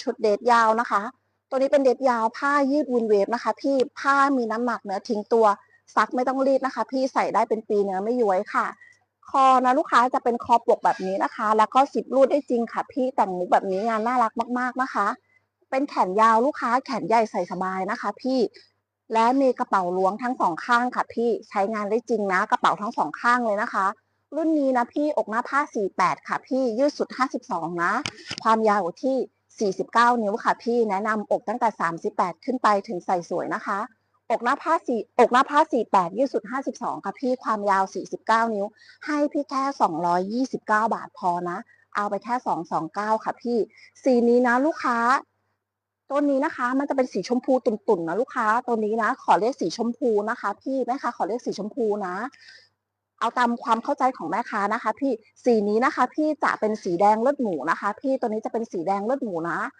ชุดเดทยาวนะคะ ตัวนี้เป็นเดทยาวผ้ายืดวูนเวฟนะคะ พี่ผ้ามีน้ำหนักเนื้อทิ้งตัว ซักไม่ต้องรีดนะคะ พี่ใส่ได้เป็นปีเนื้อไม่ย้วยค่ะ คอนะลูกค้าจะเป็นคอปกแบบนี้นะคะ แล้วก็สิบรูดได้จริงค่ะ พี่แต่งมุกแบบนี้งานน่ารักมากๆนะคะ เป็นแขนยาวลูกค้าแขนใหญ่ใส่สบายนะคะ พี่และมีกระเป๋าล้วงทั้งสองข้างค่ะ พี่ใช้งานได้จริงนะ กระเป๋าทั้งสองข้างเลยนะคะ รุ่นนี้นะพี่อกหน้าผ้า 48 ค่ะ พี่ยืดสุด 52 นะ ความยาวที่ 49 นิ้วค่ะพี่แนะนำอกตั้งแต่ 38 ขึ้นไปถึงใส่สวยนะคะ อกหน้าผ้า4อกหน้าผ้า 48ยืดสุด 52 ค่ะพี่ความยาว 49 นิ้ว ให้พี่แค่ 229 บาทพอนะ เอาไปแค่ 229 ค่ะพี่ สีนี้นะลูกค้า ตัวนี้นะคะ มันจะเป็นสีชมพูตุ่นๆนะลูกค้า ตัวนี้นะ ขอเรียกสีชมพูนะคะ พี่แม่ค้าขอเรียกสีชมพูนะ เอาตามความเข้าใจของแม่ค้านะคะพี่สีนี้นะคะพี่จะเป็นสีแดงเลือดหมูนะคะ พี่ตัวนี้จะเป็นสีแดงเลือดหมูนะ